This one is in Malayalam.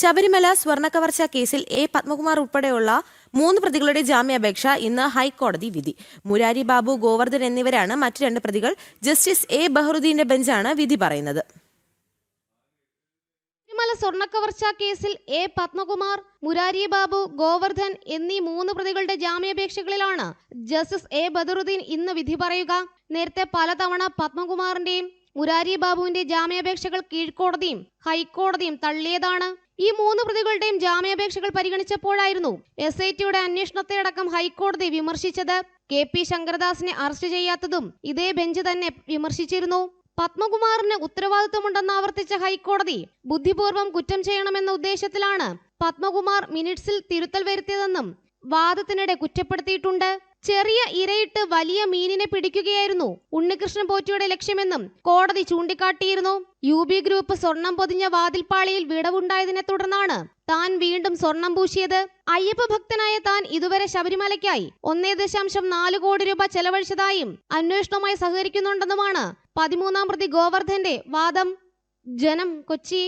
ശബരിമല സ്വർണക്കവർച്ച കേസിൽ എ പത്മകുമാർ ഉൾപ്പെടെയുള്ള മൂന്ന് പ്രതികളുടെ ജാമ്യാപേക്ഷ ഇന്ന് ഹൈക്കോടതി വിധി. മുരാരി ബാബു ഗോവർദ്ധൻ എന്നിവരാണ് മറ്റ് രണ്ട് പ്രതികൾ. ജസ്റ്റിസ് എ ബഹറുദ്ദീന്റെ ബെഞ്ചാണ് വിധി പറയുന്നത്. ശബരിമല സ്വർണക്കവർച്ച കേസിൽ എ പത്മകുമാർ മുരാരി ബാബു ഗോവർദ്ധൻ എന്നീ മൂന്ന് പ്രതികളുടെ ജാമ്യാപേക്ഷകളിലാണ് ജസ്റ്റിസ് എ ബദറുദ്ദീൻ ഇന്ന് വിധി പറയുക. നേരത്തെ പലതവണ പത്മകുമാറിന്റെയും മുരാരി ബാബുവിന്റെ ജാമ്യാപേക്ഷകൾ കീഴ്ക്കോടതിയും ഹൈക്കോടതിയും തള്ളിയതാണ്. ഈ മൂന്ന് പ്രതികളുടെയും ജാമ്യാപേക്ഷകൾ പരിഗണിച്ചപ്പോഴായിരുന്നു എസ് ഐ ടിയുടെ അന്വേഷണത്തെ അടക്കം ഹൈക്കോടതി വിമർശിച്ചത്. കെ പി ശങ്കരദാസിനെ അറസ്റ്റ് ചെയ്യാത്തതും ഇതേ ബെഞ്ച് തന്നെ വിമർശിച്ചിരുന്നു. പത്മകുമാറിന് ഉത്തരവാദിത്വമുണ്ടെന്ന് ആവർത്തിച്ച ഹൈക്കോടതി ബുദ്ധിപൂർവം കുറ്റം ചെയ്യണമെന്ന ഉദ്ദേശത്തിലാണ് പത്മകുമാർ മിനിറ്റ്സിൽ തിരുത്തൽ വരുത്തിയതെന്നും വാദത്തിനിടെ കുറ്റപ്പെടുത്തിയിട്ടുണ്ട്. ചെറിയ ഇരയിട്ട് വലിയ മീനിനെ പിടിക്കുകയായിരുന്നു. ഉണ്ണികൃഷ്ണൻ പോറ്റിയുടെ ലക്ഷ്യമെന്നും കോടതി ചൂണ്ടിക്കാട്ടിയിരുന്നു. യു ബി ഗ്രൂപ്പ് സ്വർണം പൊതിഞ്ഞ വാതിൽപ്പാളിയിൽ വിടവുണ്ടായതിനെ തുടർന്നാണ് താൻ വീണ്ടും സ്വർണം പൂശിയത്. അയ്യപ്പ ഭക്തനായ താൻ ഇതുവരെ ശബരിമലയ്ക്കായി ഒന്നേ ദശാംശം നാല് കോടി രൂപ ചെലവഴിച്ചതായും അന്വേഷണവുമായി സഹകരിക്കുന്നുണ്ടെന്നുമാണ് പതിമൂന്നാം പ്രതി ഗോവർദ്ധന്റെ വാദം. ജനം കൊച്ചി.